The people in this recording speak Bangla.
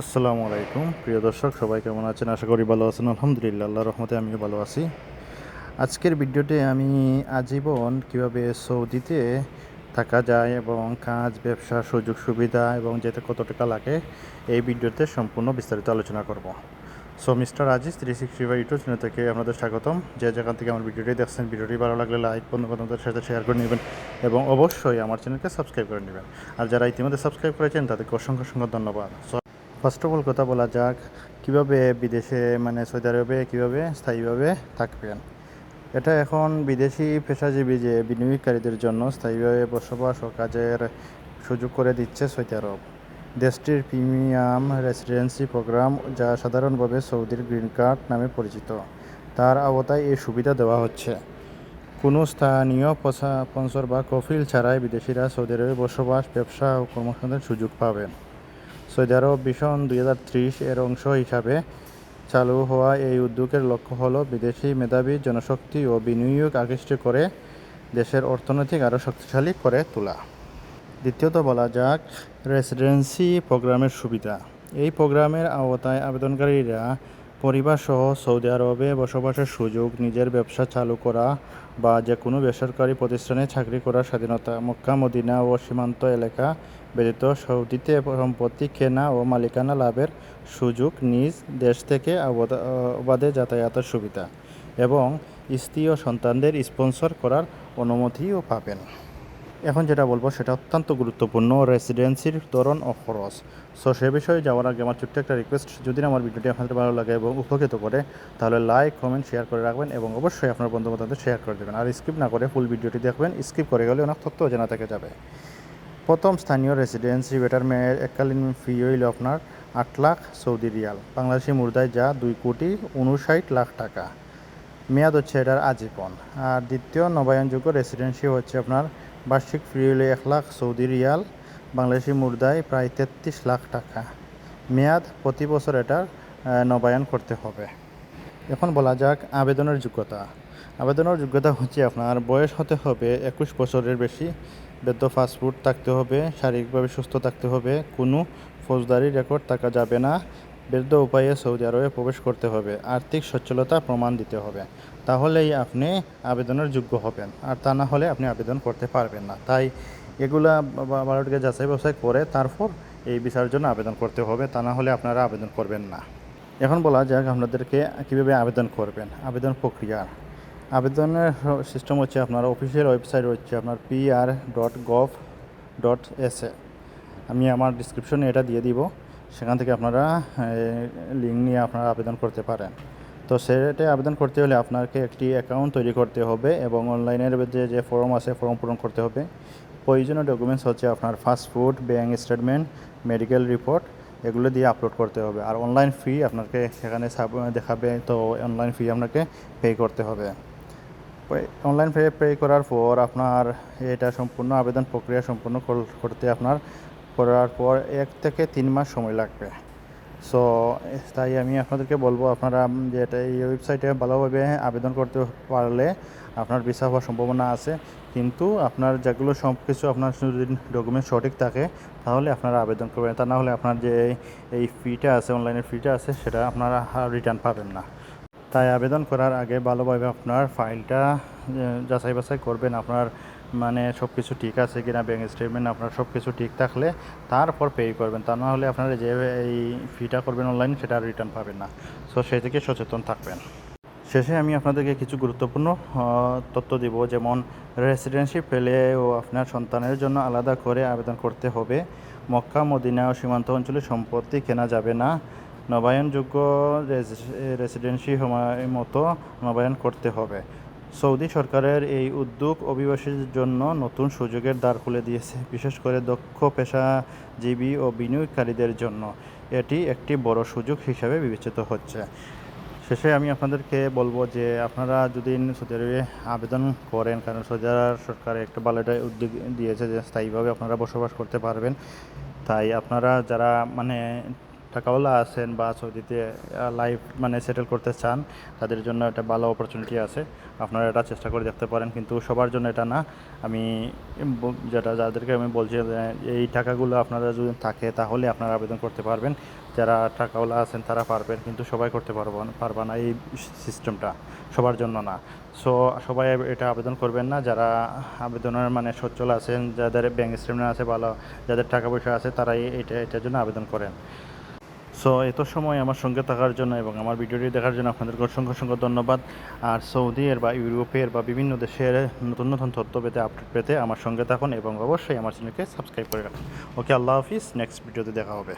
আসসালামু আলাইকুম। প্রিয় দর্শক, সবাই কেমন আছেন? আশা করি ভালো আছেন। আলহামদুলিল্লাহ আল্লাহ রহমতে আমিও ভালো আছি। আজকের ভিডিওতে আমি আজীবন কীভাবে সৌদিতে থাকা যায় এবং কাজ, ব্যবসা, সুযোগ, সুবিধা এবং যেতে কত টাকা লাগে, এই ভিডিওতে সম্পূর্ণ বিস্তারিত আলোচনা করব। So, mister Aziz three sixty five YouTube channel থেকে আপনাদের স্বাগতম। যে যেখান থেকে আমার ভিডিওটি দেখছেন, ভিডিওটি ভালো লাগলে লাইক বন্ধু বান্ধবদের সাথে শেয়ার করে নেবেন এবং অবশ্যই আমার চ্যানেলকে সাবস্ক্রাইব করে নেবেন। আর যারা ইতিমধ্যে সাবস্ক্রাইব করেছেন, তাদেরকে অসংখ্য অসংখ্য ধন্যবাদ। ফার্স্ট অফ অল কথা বলা যাক, কীভাবে বিদেশে মানে সৌদি আরবে কীভাবে স্থায়ীভাবে থাকবেন? এটা এখন বিদেশি পেশাজীবী যে বিনিয়োগকারীদের জন্য স্থায়ীভাবে বসবাস ও কাজের সুযোগ করে দিচ্ছে সৌদি আরব দেশটির প্রিমিয়াম রেসিডেন্সি প্রোগ্রাম, যা সাধারণভাবে সৌদির গ্রিন কার্ড নামে পরিচিত। তার আওতায় এই সুবিধা দেওয়া হচ্ছে। কোনো স্থানীয় স্পন্সর বা কফিল ছাড়াই বিদেশিরা সৌদি আরবে বসবাস, ব্যবসা ও কর্মসংস্থানের সুযোগ পাবেন। সৌদি আরব ভীষণ দুই এর অংশ হিসাবে চালু হওয়া এই উদ্যোগের লক্ষ্য হল বিদেশি মেধাবী জনশক্তি ও বিনিয়োগ আকৃষ্ট করে দেশের অর্থনৈতিক আরও শক্তিশালী করে তোলা। দ্বিতীয়ত বলা যাক রেসিডেন্সি প্রোগ্রামের সুবিধা। এই প্রোগ্রামের আওতায় আবেদনকারীরা পরিবারসহ সৌদি আরবে বসবাসের সুযোগ, নিজের ব্যবসা চালু করা বা যে কোনো বেসরকারি প্রতিষ্ঠানে চাকরি করার স্বাধীনতা, মক্কা, মদিনা ও সীমান্ত এলাকা ব্যতীত সৌদিতে সম্পত্তি কেনা ও মালিকানা লাভের সুযোগ নিজ দেশ থেকে অবাধ- যাতায়াতের সুবিধা এবং স্ত্রী ও সন্তানদের স্পন্সর করার অনুমতিও পাবেন। এখন যেটা বলব সেটা অত্যন্ত গুরুত্বপূর্ণ রেসিডেন্সির ধরন ও খরচ। সো সে বিষয়ে যাওয়ার আগে আমার ছোট্ট একটা রিকোয়েস্ট যদি না আমার ভিডিওটি আপনাদের ভালো লাগে এবং উপকৃত করে, তাহলে লাইক কমেন্ট শেয়ার করে রাখবেন এবং অবশ্যই আপনার বন্ধু বান্ধবদের শেয়ার করে দেবেন। আর স্কিপ না করে ফুল ভিডিওটি দেখবেন স্কিপ করে গেলে অনেক তথ্য জানা থেকে যাবে। প্রথম স্থানীয় রেসিডেন্সি বেটার মেয়ের এককালীন ফি হইল আপনার আট লাখ সৌদি রিয়াল, বাংলাদেশি মুদ্রায় যা দুই কোটি উনষাট লাখ টাকা। মেয়াদ হচ্ছে এটার আজীবন। আর দ্বিতীয় নবায়নযোগ্য রেসিডেন্সি হচ্ছে আপনার বার্ষিক ফ্রি হলে এক লাখ সৌদি রিয়াল, বাংলাদেশি মুদ্রায় প্রায় তেত্রিশ লাখ টাকা। মেয়াদ প্রতি বছর এটার নবায়ন করতে হবে। এখন বলা যাক আবেদনের যোগ্যতা। আবেদনের যোগ্যতা হচ্ছে আপনার বয়স হতে হবে একুশ বছরের বেশি, বেদ্য ফাস্টফুড থাকতে হবে, শারীরিকভাবে সুস্থ থাকতে হবে, কোনো ফৌজদারি রেকর্ড থাকা যাবে না বৈধ উপায়ে সৌদি আরবে প্রবেশ করতে হবে, আর্থিক সচ্ছলতা প্রমাণ দিতে হবে। তাহলেই আপনি আবেদনের যোগ্য হবেন, আর তা না হলে আপনি আবেদন করতে পারবেন না। তাই এগুলা বারোটিকে যাচাই বাছাই করে তারপর এই বিচারের জন্য আবেদন করতে হবে, তা না হলে আপনারা আবেদন করবেন না। এখন বলা যাক আপনাদেরকে কীভাবে আবেদন করবেন, আবেদন প্রক্রিয়া। আবেদনের সিস্টেম হচ্ছে আপনার অফিসিয়াল ওয়েবসাইট হচ্ছে আপনার P R dot gov dot S A. আমি আমার ডিসক্রিপশনে এটা দিয়ে দিব। সেখান থেকে আপনারা লিঙ্ক নিয়ে আপনারা আবেদন করতে পারেন। তো সেটা আবেদন করতে হলে আপনাকে একটি অ্যাকাউন্ট তৈরি করতে হবে এবং অনলাইনের যে যে ফর্ম আছে ফর্ম পূরণ করতে হবে। প্রয়োজনীয় ডকুমেন্টস হচ্ছে আপনার fast food bank statement medical report এগুলো দিয়ে আপলোড করতে হবে। আর অনলাইন ফি আপনাকে সেখানে দেখাবে, তো অনলাইন ফি আপনাকে পে করতে হবে। অনলাইন ফি পে করার পর আপনার এটা সম্পূর্ণ আবেদন প্রক্রিয়া সম্পূর্ণ করতে আপনার করার পর এক থেকে তিন মাস সময় লাগবে। সো তাই আমি আপনাদেরকে বলব, আপনারা যে এটা এই ওয়েবসাইটে ভালোভাবে আবেদন করতে পারলে আপনার ভিসা হওয়ার সম্ভাবনা আছে। কিন্তু আপনার যেগুলো সব কিছু আপনার যদি ডকুমেন্ট সঠিক থাকে, তাহলে আপনারা আবেদন করবেন। তা না হলে আপনার যে এই ফিটা আছে অনলাইনের ফিটা আছে, সেটা আপনারা রিটার্ন পাবেন না। তাই আবেদন করার আগে ভালোভাবে আপনার ফাইলটা যাচাই বাছাই করবেন। আপনার মানে সব কিছু ঠিক আছে কিনা ব্যাঙ্ক স্টেটমেন্ট আপনার সব কিছু ঠিক থাকলে তারপর পে করবেন। তা না হলে আপনারা যে এই ফিটা করবেন অনলাইন সেটা রিটার্ন পাবেন না। সো সেই থেকে সচেতন থাকবেন। শেষে আমি আপনাদেরকে কিছু গুরুত্বপূর্ণ তথ্য দিব। যেমন রেসিডেন্সি পেলে ও আপনার সন্তানের জন্য আলাদা করে আবেদন করতে হবে। মক্কা, মদিনা ও সীমান্ত অঞ্চলে সম্পত্তি কেনা যাবে না। নবায়নযোগ্য রেসিডেন্সি সময় মতো নবায়ন করতে হবে। সৌদি সরকারের এই উদ্যোগ অভিবাসীদের জন্য নতুন সুযোগের দ্বার খুলে দিয়েছে, বিশেষ করে দক্ষ পেশাজীবী ও বিনিয়োগকারীদের জন্য। এটি একটি বড় সুযোগ হিসাবে বিবেচিত হচ্ছে। শেষে আমি আপনাদেরকে বলব যে, আপনারা যদি সৌদি আরবে আবেদন করেন, কারণ সৌদি আরব সরকার একটা ভালো একটা উদ্যোগ দিয়েছে যে, স্থায়ীভাবে আপনারা বসবাস করতে পারবেন। তাই আপনারা যারা মানে টাকাওয়ালা আছেন বা সৌদিতে লাইফ মানে সেটেল করতে চান, তাদের জন্য একটা ভালো অপরচুনিটি আছে। আপনারা এটা চেষ্টা করে দেখতে পারেন, কিন্তু সবার জন্য এটা না। আমি যেটা যাদেরকে আমি বলছি এই টাকাগুলো আপনারা যদি থাকে, তাহলে আপনারা আবেদন করতে পারবেন। যারা টাকাওয়ালা আছেন, তারা পারবেন, কিন্তু সবাই করতে পারব, পারবা না এই সিস্টেমটা সবার জন্য না। সো সবাই এটা আবেদন করবেন না। যারা আবেদনের মানে সচ্ছল আছেন, যাদের ব্যাংক স্টেটমেন্ট আছে ভালো, যাদের টাকা পয়সা আছে, তারাই এটা, এটার জন্য আবেদন করেন। সো এত সময় আমার সঙ্গে থাকার জন্য এবং আমার ভিডিওটি দেখার জন্য আপনাদেরকে অসংখ্য অসংখ্য ধন্যবাদ। আর সৌদির বা ইউরোপের বা বিভিন্ন দেশের নতুন নতুন তথ্য পেতে আপডেট পেতে আমার সঙ্গে থাকুন এবং অবশ্যই আমার চ্যানেলকে সাবস্ক্রাইব করে রাখুন। ওকে আল্লাহ হাফিজ নেক্সট ভিডিওতে দেখা হবে।